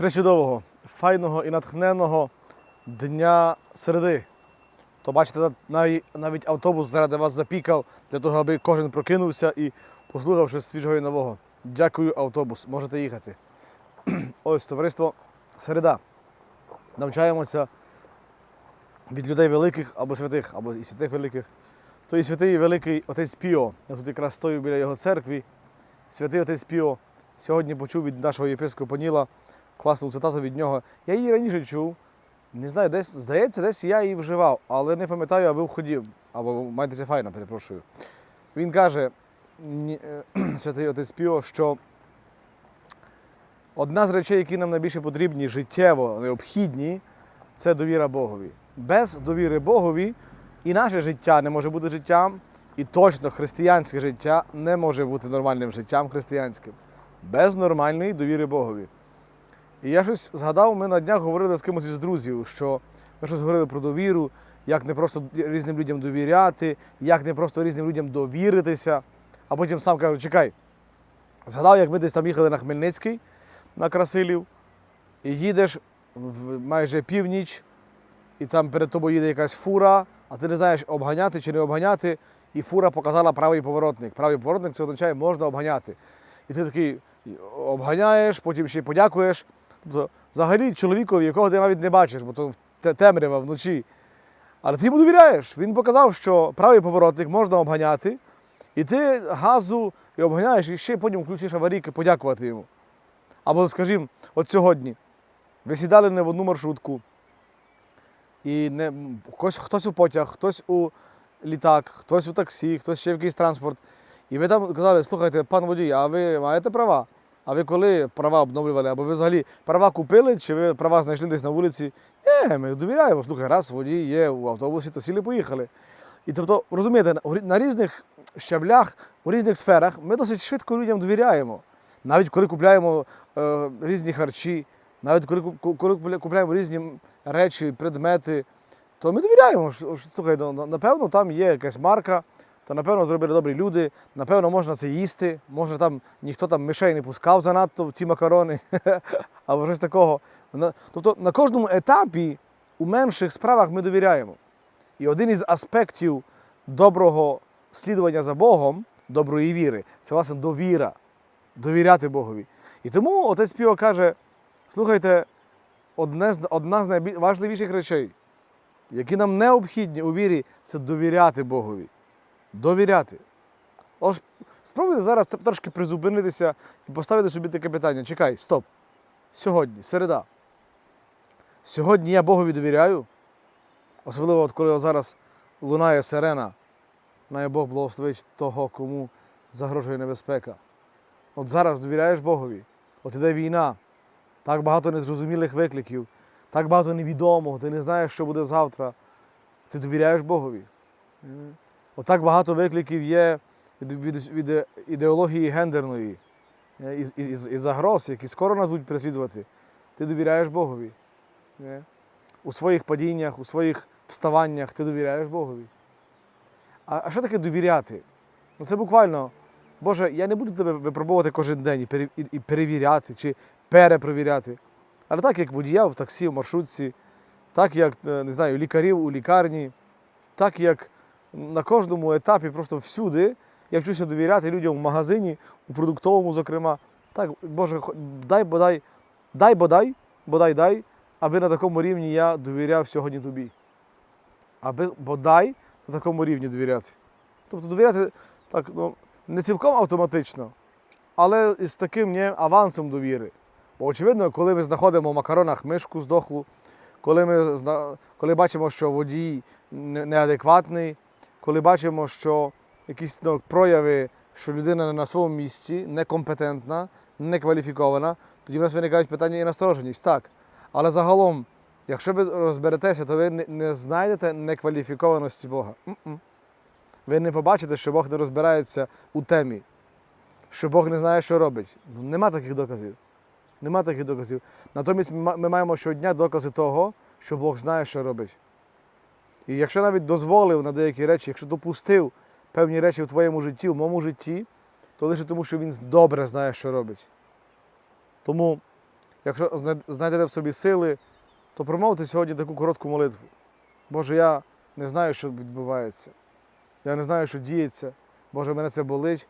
причудового, файного і натхненного дня середи. То бачите, навіть, автобус заради вас запікав для того, аби кожен прокинувся і послухав щось свіжого і нового. Дякую, автобус. Можете їхати. Ось товариство середа. Навчаємося від людей великих або святих, або і святих великих. То і святий великий отець Піо. Я тут якраз стою біля його церкви. Святий отець Піо сьогодні почув від нашого єпископа Ніла класну цитату від нього. Я її раніше чув. Не знаю, десь, здається, десь я її вживав, але не пам'ятаю, аби входів. Або майтеся файно, перепрошую. Він каже, е, святий отець Піо, що одна з речей, які нам найбільше потрібні, життєво необхідні, це довіра Богові. Без довіри Богові і наше життя не може бути життям, і точно християнське життя не може бути нормальним життям християнським. Без нормальної довіри Богові. І я щось згадав, ми на днях говорили з кимось із друзів, що ми щось говорили про довіру, як не просто різним людям довіряти, як не просто різним людям довіритися. А потім сам кажу, чекай, згадав, як ми десь там їхали на Хмельницький, на Красилів, і їдеш в майже північ, і там перед тобою їде якась фура, а ти не знаєш, обганяти чи не обганяти, і фура показала правий поворотник. Правий поворотник це означає, можна обганяти. І ти такий обганяєш, потім ще й подякуєш. Взагалі, чоловікові, якого ти навіть не бачиш, бо то темрява вночі. Але ти йому довіряєш. Він показав, що правий поворотник можна обганяти, і ти газу і обганяєш, і ще потім включиш аварійки подякувати йому. Або, скажімо, от сьогодні ви сідали не в одну маршрутку, і не, хтось, хтось у потяг, хтось у літак, хтось у таксі, хтось ще в якийсь транспорт. І ви там казали, слухайте, пан водій, а ви маєте права? А ви коли права обновлювали? Або ви взагалі права купили, чи ви права знайшли десь на вулиці? Ні, ми довіряємо. Слухай, раз водій є у автобусі, то сіли поїхали. І тобто, розумієте, на- різних щаблях, у різних сферах ми досить швидко людям довіряємо. Навіть коли купляємо е, різні харчі, навіть коли, коли купляємо різні речі, предмети, то ми довіряємо. Слухай, ну, напевно, там є якась марка, то напевно зробили добрі люди, напевно, можна це їсти, може там ніхто там мишей не пускав занадто в ці макарони, або щось такого. Тобто на кожному етапі у менших справах ми довіряємо. І один із аспектів доброго слідування за Богом, доброї віри, це власне довіра, довіряти Богові. І тому отець Піо каже: слухайте, одне одна з найважливіших речей, які нам необхідні у вірі, це довіряти Богові. Довіряти. Ось спробуйте зараз трошки призупинитися і поставити собі таке питання. Чекай, стоп. Сьогодні, середа. Сьогодні я Богові довіряю. Особливо, от коли зараз лунає сирена, най Бог благословить того, кому загрожує небезпека. От зараз довіряєш Богові. От іде війна, так багато незрозумілих викликів, так багато невідомого, ти не знаєш, що буде завтра. Ти довіряєш Богові. М. От так багато викликів є від, ідеології гендерної е, і, і, і, загроз, які скоро нас будуть переслідувати. Ти довіряєш Богові. Е. У своїх падіннях, у своїх вставаннях ти довіряєш Богові. А, а що таке довіряти? Ну, це буквально, Боже, я не буду тебе випробовувати кожен день і, пере- і, і перевіряти чи перепровіряти. Але так, як водія в таксі, в маршрутці, так як е, не знаю, лікарів у лікарні, так як на кожному етапі, просто всюди, я вчуся довіряти людям в магазині, у продуктовому, зокрема. Так, Боже, дай бодай, дай бодай, бодай дай, аби на такому рівні я довіряв сьогодні тобі. Аби бодай на такому рівні довіряти. Тобто довіряти так, ну, не цілком автоматично, але із таким не, авансом довіри. Бо, очевидно, коли ми знаходимо в макаронах мишку здохлу, коли ми коли бачимо, що водій неадекватний, коли бачимо, що якісь ну, прояви, що людина не на своєму місці, некомпетентна, некваліфікована, тоді в нас виникають питання і настороженість. Так. Але загалом, якщо ви розберетеся, то ви не, знайдете некваліфікованості Бога. М-м. Ви не побачите, що Бог не розбирається у темі, що Бог не знає, що робить. Ну, нема таких доказів. Нема таких доказів. Натомість ми маємо щодня докази того, що Бог знає, що робить. І якщо навіть дозволив на деякі речі, якщо допустив певні речі в твоєму житті, в моєму житті, то лише тому, що він добре знає, що робить. Тому Якщо знайдете в собі сили, то промовте сьогодні таку коротку молитву. Боже, я не знаю, що відбувається. Я не знаю, що діється. Боже, мене це болить.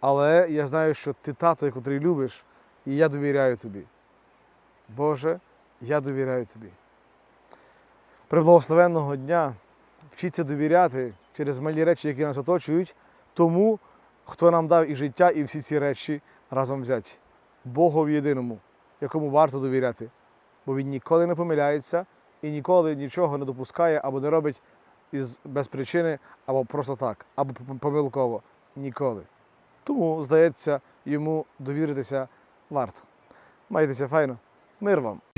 Але я знаю, що ти тато, котрий любиш, і я довіряю тобі. Боже, я довіряю тобі. Приблагословенного дня вчіться довіряти через малі речі, які нас оточують, тому, хто нам дав і життя, і всі ці речі разом взяті. Богові єдиному, якому варто довіряти. Бо він ніколи не помиляється і ніколи нічого не допускає або не робить із без причини, або просто так, або помилково. Ніколи. Тому, здається, йому довіритися варто. Майтеся файно. Мир вам!